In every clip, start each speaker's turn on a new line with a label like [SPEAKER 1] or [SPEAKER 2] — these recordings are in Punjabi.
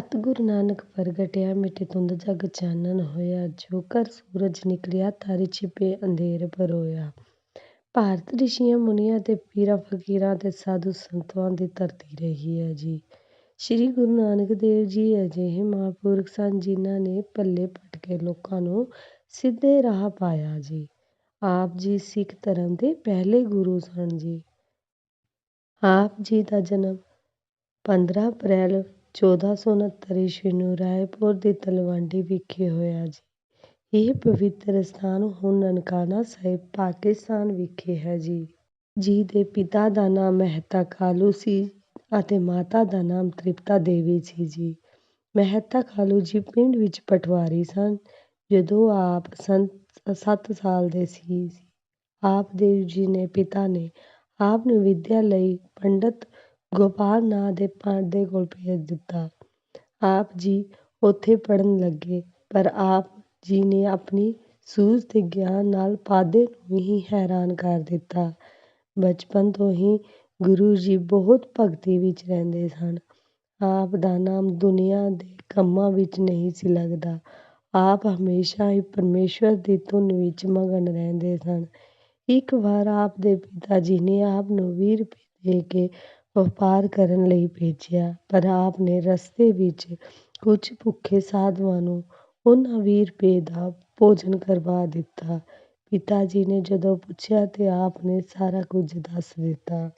[SPEAKER 1] ਸਤਿਗੁਰੂ ਨਾਨਕ ਪ੍ਰਗਟਿਆ ਮਿਟੇ ਧੁੰਦ ਜਗ ਚਾਨਣ ਹੋਇਆ, ਜੋ ਕਰ ਸੂਰਜ ਨਿਕਲਿਆ, ਤਾਰੇ ਛਿਪੇ, ਅੰਧੇਰ ਪਰੋਇਆ। ਭਾਰਤ ਰਿਸ਼ੀਆਂ, ਮੁਨੀਆਂ ਤੇ ਪੀਰਾਂ, ਫਕੀਰਾਂ ਤੇ ਸਾਧੂ ਸੰਤਾਂ ਦੀ ਧਰਤੀ ਰਹੀ ਹੈ ਜੀ। ਸ੍ਰੀ ਗੁਰੂ ਨਾਨਕ ਦੇਵ ਜੀ ਅਜਿਹੇ ਮਹਾਂਪੁਰਖ ਸਨ ਜਿਨ੍ਹਾਂ ਨੇ ਪੱਲੇ ਭਟਕੇ ਲੋਕਾਂ ਨੂੰ ਸਿੱਧੇ ਰਾਹ ਪਾਇਆ ਜੀ। ਆਪ ਜੀ ਸਿੱਖ ਧਰਮ ਦੇ ਪਹਿਲੇ ਗੁਰੂ ਸਨ ਜੀ। ਆਪ ਜੀ ਦਾ ਜਨਮ ਪੰਦਰਾਂ ਅਪ੍ਰੈਲ ਚੌਦਾਂ ਸੌ ਉਣਹੱਤਰ ਈਸਵੀ ਨੂੰ ਰਾਏਪੁਰ ਦੀ ਤਲਵੰਡੀ ਵਿਖੇ ਹੋਇਆ ਜੀ। ਇਹ ਪਵਿੱਤਰ ਅਸਥਾਨ ਹੁਣ ਨਨਕਾਣਾ ਸਾਹਿਬ, ਪਾਕਿਸਤਾਨ ਵਿਖੇ ਹੈ ਜੀ। ਜੀ ਦੇ ਪਿਤਾ ਦਾ ਨਾਮ ਮਹਿਤਾ ਕਾਲੂ ਸੀ ਅਤੇ ਮਾਤਾ ਦਾ ਨਾਮ ਤ੍ਰਿਪਤਾ ਦੇਵੀ ਸੀ ਜੀ। ਮਹਿਤਾ ਕਾਲੂ ਜੀ ਪਿੰਡ ਵਿੱਚ ਪਟਵਾਰੀ ਸਨ। ਜਦੋਂ ਆਪ ਸੰਤ, ਸੱਤ ਸਾਲ ਦੇ ਸੀ, ਆਪ ਦੇਵ ਜੀ ਨੇ ਪਿਤਾ ਨੇ ਆਪ ਨੂੰ ਵਿੱਦਿਆ ਲਈ ਪੰਡਤ ਗੋਪਾਲ ਨਾਂ ਦੇ ਪਾਂਡੇ ਕੋਲ ਭੇਜ ਦਿੱਤਾ। ਆਪ ਜੀ ਉੱਥੇ ਪੜ੍ਹਨ ਲੱਗੇ, ਪਰ ਆਪ ਜੀ ਨੇ ਆਪਣੀ ਸੂਝ ਤੇ ਗਿਆਨ ਨਾਲ ਪਾਂਡੇ ਨੂੰ ਹੀ ਹੈਰਾਨ ਕਰ ਦਿੱਤਾ। ਬਚਪਨ ਤੋਂ ਹੀ ਗੁਰੂ ਜੀ ਬਹੁਤ ਭਗਤੀ ਵਿੱਚ ਰਹਿੰਦੇ ਸਨ। ਆਪ ਦਾ ਨਾਮ ਦੁਨੀਆ ਦੇ ਕੰਮਾਂ ਵਿੱਚ ਨਹੀਂ ਸੀ ਲੱਗਦਾ। ਆਪ ਹਮੇਸ਼ਾ ਹੀ ਪਰਮੇਸ਼ਵਰ ਦੀ ਧੁਨ ਵਿੱਚ ਮਗਨ ਰਹਿੰਦੇ ਸਨ। ਇੱਕ ਵਾਰ ਆਪ ਦੇ ਪਿਤਾ ਜੀ ਨੇ ਆਪ ਨੂੰ ਵੀਹ ਰੁਪਏ ਦੇ ਕੇ ਵਪਾਰ ਕਰਨ ਲਈ ਭੇਜਿਆ, ਪਰ ਆਪ ਨੇ ਰਸਤੇ ਵਿੱਚ ਕੁਝ ਭੁੱਖੇ ਸਾਧੂਆਂ ਨੂੰ ਉਹਨਾਂ ਵੀਹ ਰੁਪਏ ਦਾ ਭੋਜਨ ਕਰਵਾ ਦਿੱਤਾ। ਪਿਤਾ ਜੀ ਨੇ ਜਦੋਂ ਪੁੱਛਿਆ ਤੇ ਆਪ ਨੇ ਸਾਰਾ ਕੁਝ ਦੱਸ ਦਿੱਤਾ।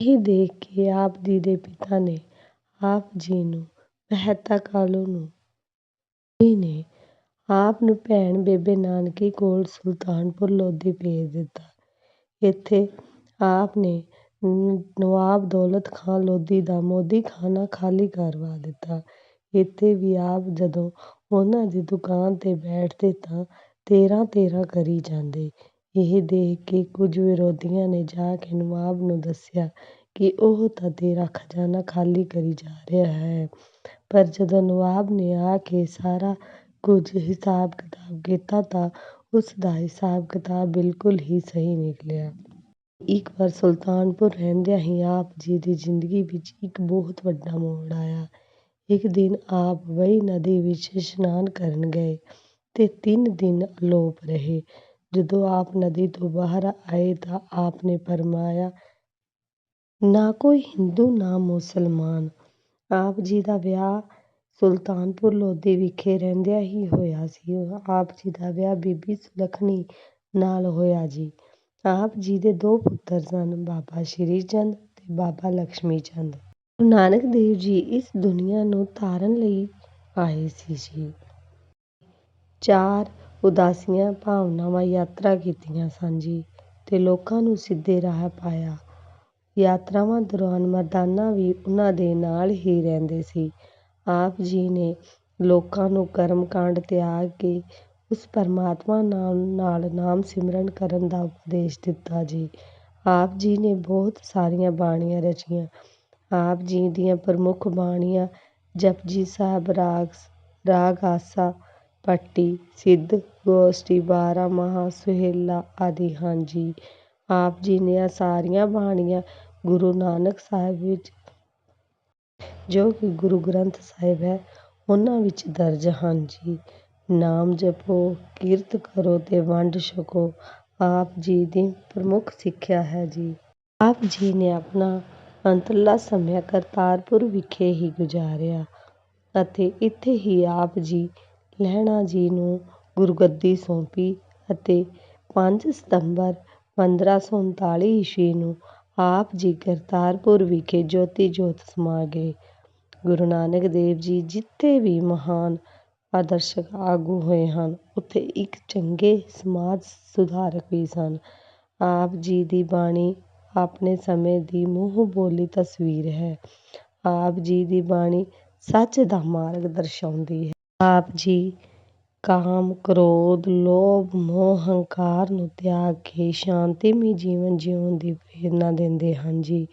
[SPEAKER 1] ਇਹ ਦੇਖ ਕੇ ਆਪ ਜੀ ਦੇ ਪਿਤਾ ਨੇ ਆਪ ਜੀ ਨੂੰ ਮਹਿਤਾ ਕਾਲੂ ਨੂੰ ਜੀ ਨੇ ਆਪ ਨੂੰ ਭੈਣ ਬੇਬੇ ਨਾਨਕੀ ਕੋਲ ਸੁਲਤਾਨਪੁਰ ਲੋਧੀ ਭੇਜ ਦਿੱਤਾ। ਇੱਥੇ ਆਪ ਨੇ ਨਵਾਬ ਦੌਲਤ ਖਾਂ ਲੋਧੀ ਦਾ ਮੋਦੀਖਾਨਾ ਖਾਲੀ ਕਰਵਾ ਦਿੱਤਾ। ਇੱਥੇ ਵੀ ਆਪ ਜਦੋਂ ਉਹਨਾਂ ਦੀ ਦੁਕਾਨ ਤੇ ਬੈਠਦੇ ਤਾਂ ਤੇਰਾਂ ਤੇਰਾਂ ਕਰੀ ਜਾਂਦੇ। ਇਹ ਦੇਖ ਕੇ ਕੁਝ ਵਿਰੋਧੀਆਂ ਨੇ ਜਾ ਕੇ ਨਵਾਬ ਨੂੰ ਦੱਸਿਆ ਕਿ ਉਹ ਤਾਂ ਤੇਰਾ ਖਜ਼ਾਨਾ ਖਾਲੀ ਕਰੀ ਜਾ ਰਿਹਾ ਹੈ। ਪਰ ਜਦੋਂ ਨਵਾਬ ਨੇ ਆ ਕੇ ਸਾਰਾ ਕੁਝ ਹਿਸਾਬ ਕਿਤਾਬ ਕੀਤਾ ਤਾਂ ਉਸ ਦਾ ਹਿਸਾਬ ਕਿਤਾਬ ਬਿਲਕੁਲ ਹੀ ਸਹੀ ਨਿਕਲਿਆ। ਇੱਕ ਵਾਰ ਸੁਲਤਾਨਪੁਰ ਰਹਿੰਦਿਆਂ ਹੀ ਆਪ ਜੀ ਦੀ ਜ਼ਿੰਦਗੀ ਵਿੱਚ ਇੱਕ ਬਹੁਤ ਵੱਡਾ ਮੋੜ ਆਇਆ। ਇੱਕ ਦਿਨ ਆਪ ਵੇਈਂ ਨਦੀ ਵਿੱਚ ਇਸ਼ਨਾਨ ਕਰਨ ਗਏ ਤੇ ਤਿੰਨ ਦਿਨ ਅਲੋਪ ਰਹੇ। ਜਦੋਂ ਆਪ ਨਦੀ ਤੋਂ ਬਾਹਰ ਆਏ ਤਾਂ ਆਪ ਨੇ ਫਰਮਾਇਆ, ਨਾ ਕੋਈ ਹਿੰਦੂ, ਨਾ ਮੁਸਲਮਾਨ। ਆਪ ਜੀ ਦਾ ਵਿਆਹ ਸੁਲਤਾਨਪੁਰ ਲੋਧੀ ਵਿਖੇ ਰਹਿੰਦਿਆਂ ਹੀ ਹੋਇਆ ਸੀ। ਆਪ ਜੀ ਦਾ ਵਿਆਹ ਬੀਬੀ ਸੁਲੱਖਣੀ ਨਾਲ ਹੋਇਆ ਜੀ। ਆਪ ਜੀ ਦੇ ਦੋ ਪੁੱਤਰ ਸਨ, ਬਾਬਾ ਸ਼੍ਰੀ ਚੰਦ ਅਤੇ ਬਾਬਾ ਲਕਸ਼ਮੀ ਚੰਦ ਗੁਰੂ ਨਾਨਕ ਦੇਵ ਜੀ ਇਸ ਦੁਨੀਆ ਨੂੰ ਤਾਰਨ ਲਈ ਆਏ ਸੀ, ਜੀ। ਚਾਰ ਉਦਾਸੀਆਂ ਭਾਵਨਾਵਾਂ ਯਾਤਰਾ ਕੀਤੀਆਂ ਸਨ, ਜੀ, ਤੇ ਲੋਕਾਂ ਨੂੰ ਸਿੱਧੇ ਰਾਹ ਪਾਇਆ। ਯਾਤਰਾਵਾਂ ਦੌਰਾਨ ਮਰਦਾਨਾ ਵੀ ਉਹਨਾਂ ਦੇ ਨਾਲ ਹੀ ਰਹਿੰਦੇ ਸੀ। ਆਪ ਜੀ ਨੇ ਲੋਕਾਂ ਨੂੰ ਕਰਮ ਕਾਂਡ ਤਿਆਗ ਕੇ ਉਸ ਪਰਮਾਤਮਾ ਨਾਲ ਨਾਮ ਸਿਮਰਨ ਕਰਨ ਦਾ ਉਪਦੇਸ਼ ਦਿੱਤਾ ਜੀ। ਆਪ ਜੀ ਨੇ ਬਹੁਤ ਸਾਰੀਆਂ ਬਾਣੀਆਂ ਰਚੀਆਂ। ਆਪ ਜੀ ਦੀਆਂ ਪ੍ਰਮੁੱਖ ਬਾਣੀਆਂ ਜਪਜੀ ਸਾਹਿਬ, ਰਾਗ ਰਾਗ ਆਸਾ, ਪੱਟੀ, ਸਿੱਧ, ਗੋਸ਼ਟੀ, ਬਾਰਾਂ ਮਾਹ, ਸੁਹੇਲਾ ਆਦਿ ਹਨ ਜੀ। ਆਪ ਜੀ ਨੇ ਇਹ ਸਾਰੀਆਂ ਬਾਣੀਆਂ ਗੁਰੂ ਨਾਨਕ ਸਾਹਿਬ ਵਿੱਚ, ਜੋ ਕਿ ਗੁਰੂ ਗ੍ਰੰਥ ਸਾਹਿਬ ਹੈ, ਉਹਨਾਂ ਵਿੱਚ ਦਰਜ ਹਨ ਜੀ। ਨਾਮ ਜਪੋ, ਕਿਰਤ ਕਰੋ ਅਤੇ ਵੰਡ ਛਕੋ। ਆਪ ਜੀ ਦੀ ਪ੍ਰਮੁੱਖ ਸਿੱਖਿਆ ਹੈ ਜੀ। ਆਪ ਜੀ ਨੇ ਆਪਣਾ ਅੰਤਲਾ ਸਮਾਂ ਕਰਤਾਰਪੁਰ ਵਿਖੇ ਹੀ ਗੁਜ਼ਾਰਿਆ ਅਤੇ ਇੱਥੇ ਹੀ ਆਪ ਜੀ ਲਹਿਣਾ ਜੀ ਨੂੰ ਗੁਰਗੱਦੀ ਸੌਂਪੀ ਅਤੇ ਪੰਜ ਸਤੰਬਰ ਪੰਦਰਾਂ ਸੌ ਉਨਤਾਲੀ ਈਸਵੀ ਨੂੰ ਆਪ ਜੀ ਕਰਤਾਰਪੁਰ ਵਿਖੇ ਜੋਤੀ ਜੋਤ ਸਮਾ ਗਏ। ਗੁਰੂ ਨਾਨਕ ਦੇਵ ਜੀ ਜਿੱਥੇ ਵੀ ਮਹਾਨ ਆਦਰਸ਼ਕ ਆਗੂ ਹੋਏ ਹਨ। ਉੱਥੇ ਇੱਕ ਚੰਗੇ ਸਮਾਜ ਸੁਧਾਰਕ ਵੀ ਸਨ। ਆਪ ਜੀ ਦੀ ਬਾਣੀ ਆਪਣੇ ਸਮੇਂ ਦੀ ਮੂੰਹ ਬੋਲੀ ਤਸਵੀਰ ਹੈ। ਆਪ ਜੀ ਦੀ ਬਾਣੀ ਸੱਚ ਦਾ ਮਾਰਗ ਦਰਸਾਉਂਦੀ ਹੈ। ਆਪ ਜੀ ਕਾਮ, ਕ੍ਰੋਧ, ਲੋਭ, ਮੋਹ, ਹੰਕਾਰ ਨੂੰ ਤਿਆਗ ਕੇ ਸ਼ਾਂਤੀਮਈ ਜੀਵਨ ਜਿਉਣ ਦੀ ਪ੍ਰੇਰਨਾ ਦਿੰਦੇ ਹਨ ਜੀ।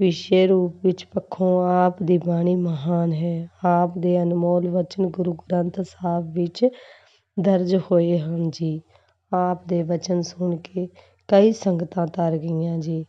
[SPEAKER 1] ਵਿਸ਼ੇ ਰੂਪ ਵਿੱਚ ਪੱਖੋਂ ਆਪ ਦੀ ਬਾਣੀ ਮਹਾਨ ਹੈ। ਆਪ ਦੇ ਅਨਮੋਲ ਵਚਨ ਗੁਰੂ ਗ੍ਰੰਥ ਸਾਹਿਬ ਵਿੱਚ ਦਰਜ ਹੋਏ ਹਨ ਜੀ। ਆਪ ਦੇ ਵਚਨ ਸੁਣ ਕੇ ਕਈ ਸੰਗਤਾਂ ਤਰ ਗਈਆਂ ਜੀ।